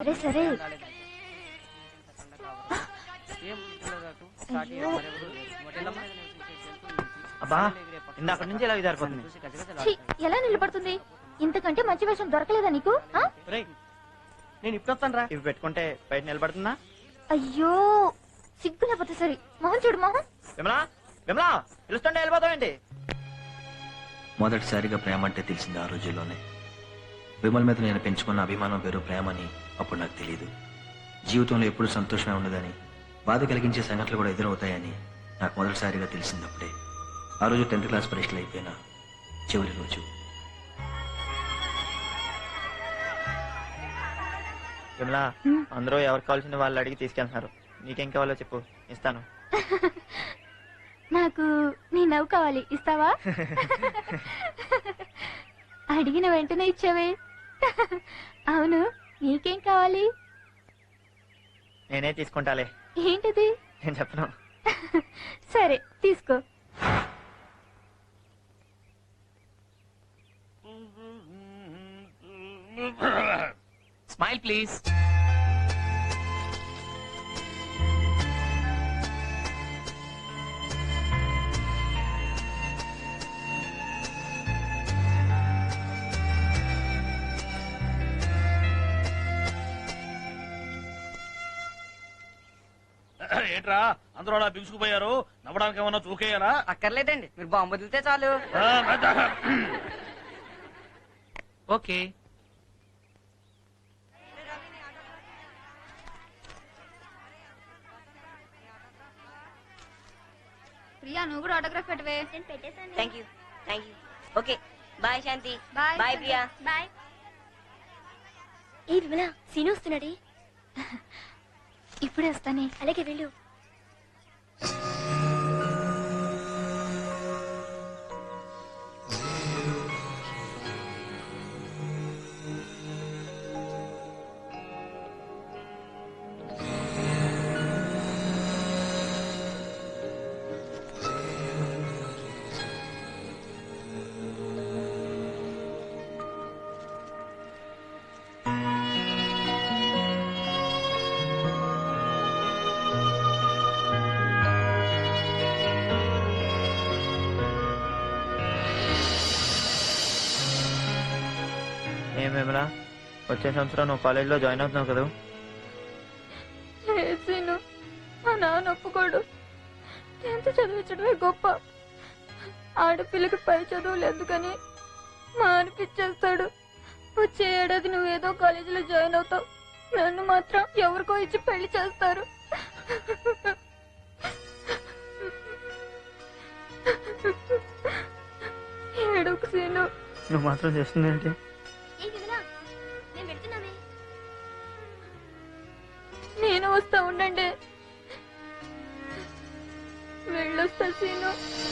సరే సరే. అబ్బా ఇందాక నుంచి ఇలా విదారిపోతుంది? ఛీ, ఎలా నిలబడుతుంది? ఇంతకంటే మంచి వేషం దొరకలేదా నీకు ఆ? రేయ్, నేను ఇప్పుడు వస్తాను రా. ఇవి పెట్టుకుంటే బయట నిలబడుతుందా? అయ్యో సిగ్గు లేకపోతే సరే. మొహం చూడు మొహం విమలా విమలా పిలుస్తుంటే వెళ్ళిపోతావేంటి మొదటిసారిగా ప్రేమ అంటే తెలిసింది ఆ రోజుల్లోనే. విమల్ మీద నేను పెంచుకున్న అభిమానం పేరు ప్రేమని అప్పుడు నాకు తెలియదు జీవితంలో ఎప్పుడు సంతోషమే ఉండదని బాధ కలిగించే సంఘటనలు కూడా ఎదురవుతాయని నాకు మొదటిసారిగా తెలిసింది అప్పుడే ఆ రోజు టెన్త్ క్లాస్ పరీక్షలు అయిపోయిన చివరి రోజు. విమలా అందరూ ఎవరికి కావాల్సిన వాళ్ళు అడిగి తీసుకెళ్తున్నారు. నీకేం కావాలో చెప్పు ఇస్తాను. నాకు నీ నవ్వు కావాలి ఇస్తావా? అడిగిన వెంటనే ఇచ్చావే. అవును నీకేం కావాలి? నేనే తీసుకుంటాలే. ఏంటిది? నేను చెప్పను. సరే తీసుకో. స్మైల్ ప్లీజ్ ఏంట్రా? అందరూ అలా బిగుసుకుపోయారు. నవ్వడానికి ఏమన్నా చూకేయాలా అక్కర్లేదండి. మీరు బాంబు వదిలితే చాలు. ఆ, మెత్త- ఓకే. ప్రియా నువ్వు కూడా ఆటోగ్రాఫ్ పెట్టవే. Thank you thank you okay bye Shanti bye bye Priya bye ఏ విమల సీను వస్తున్నాడే. ఇప్పుడే వస్తానే. అలాగే వెళ్ళు. you విమలా వచ్చే సంవత్సరం నువ్వు కాలేజీలో జాయిన్ అవుతున్నావు కదా? సీను. మా నాన్న ఒప్పుకోడు. టెన్త్ చదివించడమే గొప్ప. ఆడపిల్లకి పై చదువులు ఎందుకని? మా అనిపించేస్తాడు. వచ్చే ఏడాది నువ్వేదో కాలేజీలో జాయిన్ అవుతావు. నన్ను మాత్రం ఎవరికో ఇచ్చి పెళ్ళి చేస్తారు. ఏడుకు సీను. నువ్వు మాత్రం చేస్తుంది వెళ్ళొస్తా సీను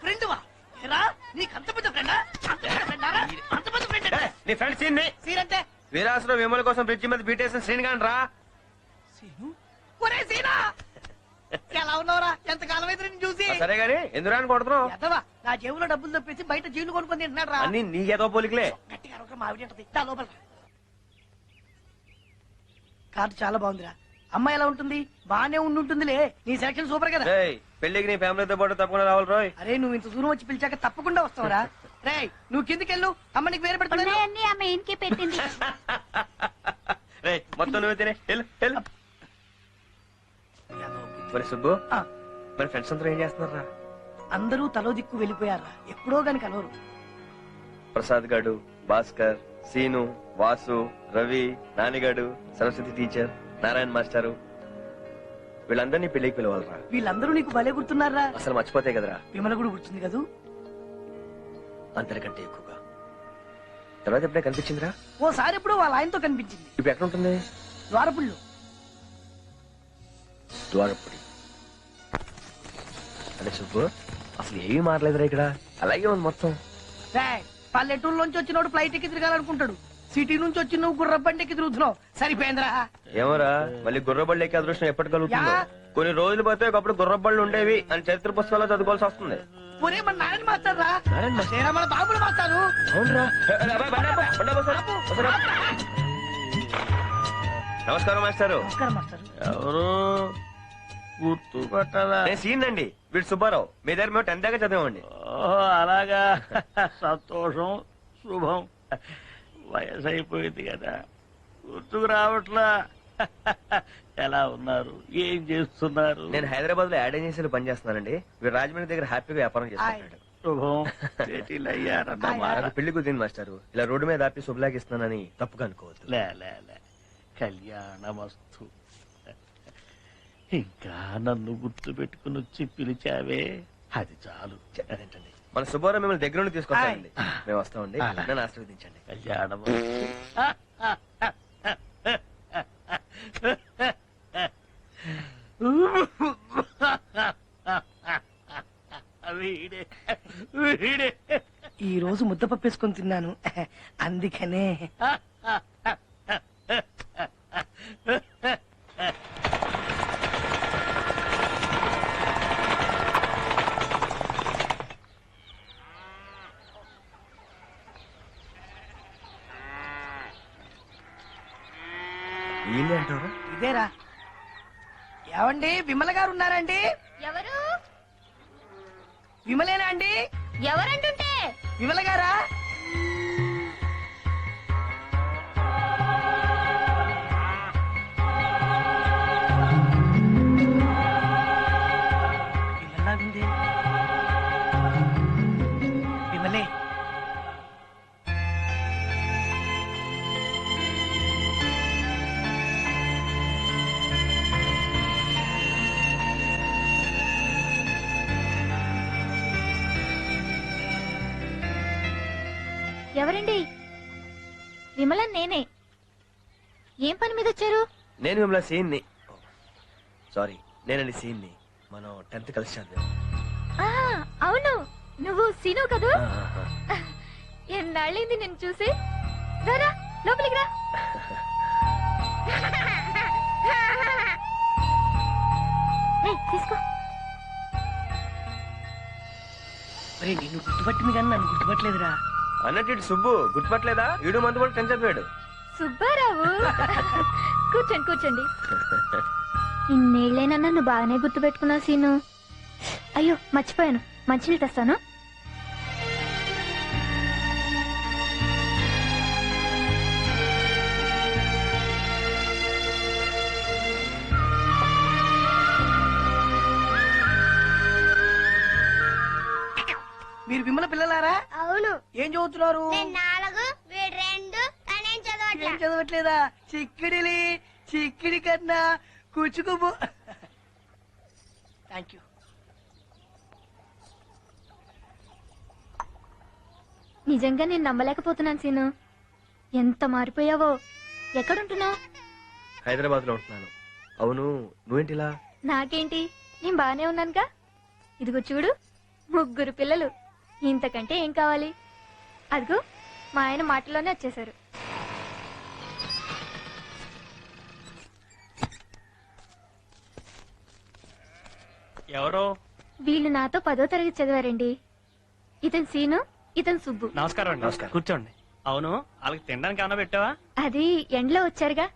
ఫ్రెండ్ వా ఏరా నీకు అంత పెద్ద ఫ్రెండా? అంత పెద్ద ఫ్రెండా? అంత పెద్ద ఫ్రెండ్ నీ ఫ్రెండ్ సీన్ సీరంటే వీరాసులో విమల కోసం బ్రిడ్జి మీద బీటేసిన శ్రీనిగాన్ రా. ఒరే సీనా! ఎలా ఉన్నావురా? ఎంత కాలం అయితే చూసి? సరే గాని ఎందుకు కొడుతున్నావు? ఎదవా నా జేబులో డబ్బులు తప్పేసి బయట జీలు కొనుక్కొని తింటున్నాడు రా. అన్ని నీకేదో పోలికలే. గట్టిగా అరవక మా ఆవిడ ఉంటది దా లోపల రా. కార్డు చాలా బాగుందిరా. అమ్మాయి ఎలా ఉంటుంది? బానే ఉండి ఉంటుందిలే నీ సెలక్షన్ సూపర్ కదా. రేయ్ పెళ్ళికి నీ ఫ్యామిలీతో పాటు తప్పకుండా రావాలి రోయ్. అరే నువ్వు ఇంత దూరం వచ్చి పిలిచాక తప్పకుండా వస్తావురా. రేయ్ నువ్వు కిందికెళ్ళు అమ్మ నీకు వేరే పెడతాను. ఉన్నాయన్నీ ఆమె ఇంటికి పెట్టింది. రే మొత్తం నువ్వు తినే. వెళ్ళు వెళ్ళు. మరి సుబ్బు మరి ఫ్రెండ్స్ అందరూ ఏం చేస్తున్నారా అందరూ తలో దిక్కు వెళ్ళిపోయారా? ఎప్పుడో గాని కలవరు ప్రసాద్ గాడు భాస్కర్ సీను వాసు రవి నానిగాడు సరస్వతి టీచర్ నారాయణ మాస్టారు. వీళ్ళందరినీ పెళ్ళికి పిలవాలరా. వీళ్ళందరూ నీకు భలే గుర్తున్నారా? అసలు మర్చిపోతే కదరా. విమల కూడా గుర్తుంది కదూ? అందరికంటే ఎక్కువగా. తర్వాత ఎప్పుడే కనిపించిందిరా? ఓసారి ఎప్పుడో వాళ్ళ ఆయనతో కనిపించింది. ఇప్పుడు ఎక్కడ ఉంటుంది ద్వారపుళ్ళు ద్వారపుడి అంటే సుబ్బు అసలు ఏమీ మారలేదురా ఇక్కడ అలాగే ఉంది మొత్తం రేయ్, పల్లెటూరులోంచి వచ్చినోడు ఫ్లైట్ ఎక్కి తిరగాలనుకుంటాడు సిటీ నుంచి వచ్చి నువ్వు గుర్రబండి ఎక్కి తిరుగుతున్నావు సరిపోయిందిరా ఏమోరా మళ్ళీ గుర్రబళ్ళు ఎక్కే అదృష్టం ఎప్పటి కలుగుతుందో యా. కొన్ని రోజులు పోతే ఒకప్పుడు గుర్రబళ్ళు ఉండేవి అని చరిత్ర పుస్తకాల్లో చదువుకోవాల్సి వస్తుంది ఒరే మన నారాయణ మాస్టర్ రా నారాయణ మాస్టర్? చేరా మన బాబులు మాస్టారు నమస్కారం మాస్టారు నమస్కారం మాస్టర్ ఎవరు గుర్తు నేను సీన్ అండి వీడు సుబ్బారావు. మీ దగ్గర మేము టెన్త్ దాకా చదివామండి. ఓహో అలాగా. సంతోషం శుభం. వయసు అయిపోయింది కదా. గుర్తుకు రావట్లా? ఎలా ఉన్నారు? ఏం చేస్తున్నారు? నేను హైదరాబాద్లో యాడ్ ఏజెన్సీలో పనిచేస్తున్నానండి. వీడు రాజమండ్రి దగ్గర హ్యాపీగా వ్యాపారం చేస్తున్నాడు. శుభం. సెటిల్ అయ్యారన్నమాట నాకు పెళ్ళి కుదిరింది మాస్టారు. ఇలా రోడ్డు మీద ఆపి శుభలాగిస్తున్నానని తప్పుగా అనుకోవద్దు. లే లే లే. కళ్యాణమస్తు. ఇంకా నన్ను గుర్తు పెట్టుకుని వచ్చి పిలిచావే? అది చాలు. అదేంటండి మన సుబ్బారావు మిమ్మల్ని దగ్గర నుండి తీసుకొస్తానండి మేము వస్తామండి. నన్ను ఆశీర్వదించండి. కళ్యాణమస్తు వీడే. వీడే. ఈ రోజు ముద్దపప్పు వేసుకొని తిన్నాను. అందుకనే. వీళ్ళే అంటారా? ఇదేరా. ఏమండి విమల గారు ఉన్నారండి ఎవరు? విమలేనా అండి? ఎవరంటుంటే? విమల గారా? ఎవరండి? విమలన్ నేనే. ఏం పని మీద వచ్చారు? నేను మిమ్మల్ని సీన్ని సారీ నేనండి సీన్ని మనం టెన్త్ కలిసి చదివాం. ఆ, అవును. నువ్వు సీను కదూ? ఆ, ఆ, ఆ. ఎన్నాళ్ళైంది నిన్ను చూసి? రారా లోపలికి రా. ఏయ్, తీసుకో. ఒరే నిన్ను గుర్తుపట్టింది కానీ నన్ను గుర్తుపట్టలేదురా. అన్నట్టు ఇటు సుబ్బు గుర్తుపట్టలేదా? వీడు మందు కూడా టెన్త్ చదివాడు సుబ్బారావు కూర్చోండి కూర్చోండి. ఇన్నేళ్ళైనా నన్ను బాగానే గుర్తు పెట్టుకున్నావు సీను. అయ్యో మర్చిపోయాను. మంచినీళ్ళు తెస్తాను. మీరు విమల పిల్లలారా? ఏం చదువుతున్నారు? నాలుగు రెండు ఏం చదవట్లేదా? చిక్కిడిలి చిక్కిడి కన్నా కూచుకుపో థ్యాంక్ యూ నిజంగా నేను నమ్మలేకపోతున్నాను సీను. ఎంత మారిపోయావో? ఎక్కడుంటున్నావు? హైదరాబాద్లో ఉంటున్నాను. అవును నువ్వేంటిలా? నాకేంటి? నేను బానే ఉన్నానుగా. ఇదిగో చూడు ముగ్గురు పిల్లలు. ఇంతకంటే ఏం కావాలి? అదిగో మా ఆయన మాటలోనే వచ్చేసారు ఎవరో? వీళ్ళు నాతో పదో తరగతి చదివారండి. ఇతను సీను ఇతను సుబ్బు. నమస్కారం అండి. నమస్కారం. కూర్చోండి. అవును వాళ్ళకి తినడానికి ఏమైనా పెట్టావా? అది ఎండలో వచ్చారుగా.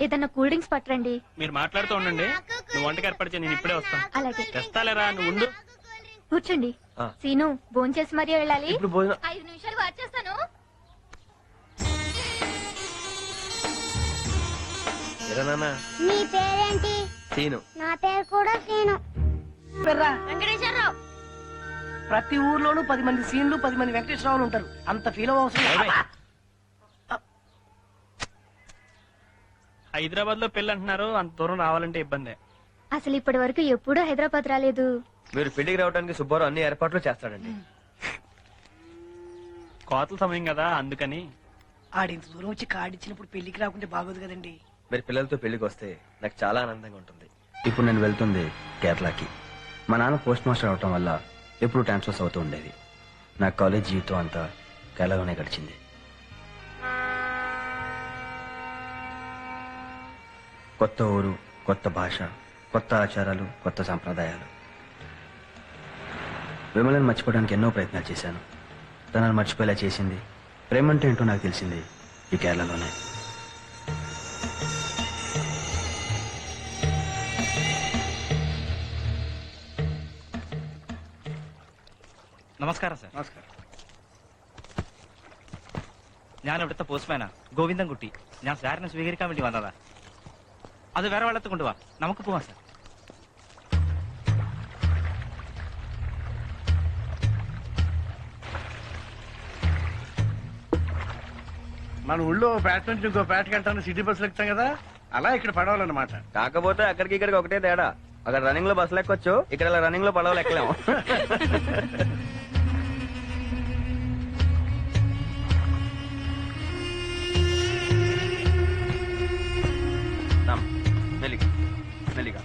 ఏదన్నా కూల్ డ్రింక్స్ పట్టరండి. మీరు మాట్లాడుతూ ఉండండి. నువ్వు వంటకి ఏర్పాటు చేయి నేను ఇప్పుడే వస్తాను. అలాగే. తెస్తాలేరా? నువ్వు ఉండు. కూర్చోండి. ఆ. సీను భోంచేసి మరీ వెళ్ళాలి. ఇప్పుడు భోజనం. ఐదు నిమిషాలు వచ్చేస్తాను ఎరా నాన్న. నీ పేరేంటి? సీను. నా పేరు కూడా సీను. పెర్రా వెంకటేశ్వరరావు. ప్రతి ఊర్లోనూ పది మంది సీన్లు పది మంది వెంకటేశ్వరరావులు ఉంటారు. అంత ఫీల్ అవసరం. హైదరాబాద్లో పెళ్ళి అంటున్నారు అంత దూరం రావాలంటే ఇబ్బందే. అసలు ఇప్పటి వరకు ఎప్పుడూ హైదరాబాద్ రాలేదు. మీరు పెళ్ళికి రావడానికి సుబ్బారావు అన్ని ఏర్పాట్లు చేస్తాడండి. కోతల సమయం కదా అందుకని. ఆడింత దూరం వచ్చి కార్డిచ్చినప్పుడు పెళ్ళికి రాకుంటే బాగోదు కదండి. మీరు పిల్లలతో పెళ్ళికి వస్తే నాకు చాలా ఆనందంగా ఉంటుంది. ఇప్పుడు నేను వెళ్తుంది కేరళకి. మా నాన్న పోస్ట్ మాస్టర్ అవటం వల్ల ఎప్పుడు ట్రాన్స్ఫర్స్ అవుతూ ఉండేది నా కాలేజ్ జీవితం అంతా కేరళలోనే గడిచింది. కొత్త ఊరు కొత్త భాష కొత్త ఆచారాలు కొత్త సంప్రదాయాలు విమలను మర్చిపోవడానికి ఎన్నో ప్రయత్నాలు చేశాను తనను మర్చిపోయేలా చేసింది ప్రేమంటే ఏంటో నాకు తెలిసింది ఈ కేరళలోనే നമസ്കാരം സാർ നമസ്കാരം ഞാൻ ഇവിടുത്തെ പോസ്റ്റ്മാനാ ഗോവിന്ദൻകുട്ടി ഞാൻ സാറിനെ സ്വീകരിക്കാൻ വേണ്ടി വന്നതാ അത് വേറെ വെള്ളത്തിൽ കൊണ്ടുപോവാ നമുക്ക് പോവാം സാർ మన ఊళ్ళో ఫ్యాట్ నుంచి ఇంకో ఫ్యాట్ వెళ్తాను సిటీ బస్సులు ఎక్కుతాం కదా అలా ఇక్కడ పడవాలన్నమాట. కాకపోతే అక్కడికి ఇక్కడికి ఒకటే తేడా. అక్కడ రన్నింగ్లో బస్సులు ఎక్కొచ్చు ఇక్కడ రన్నింగ్లో పడవలు ఎక్కలేము. మెల్లిగా మెల్లిగా.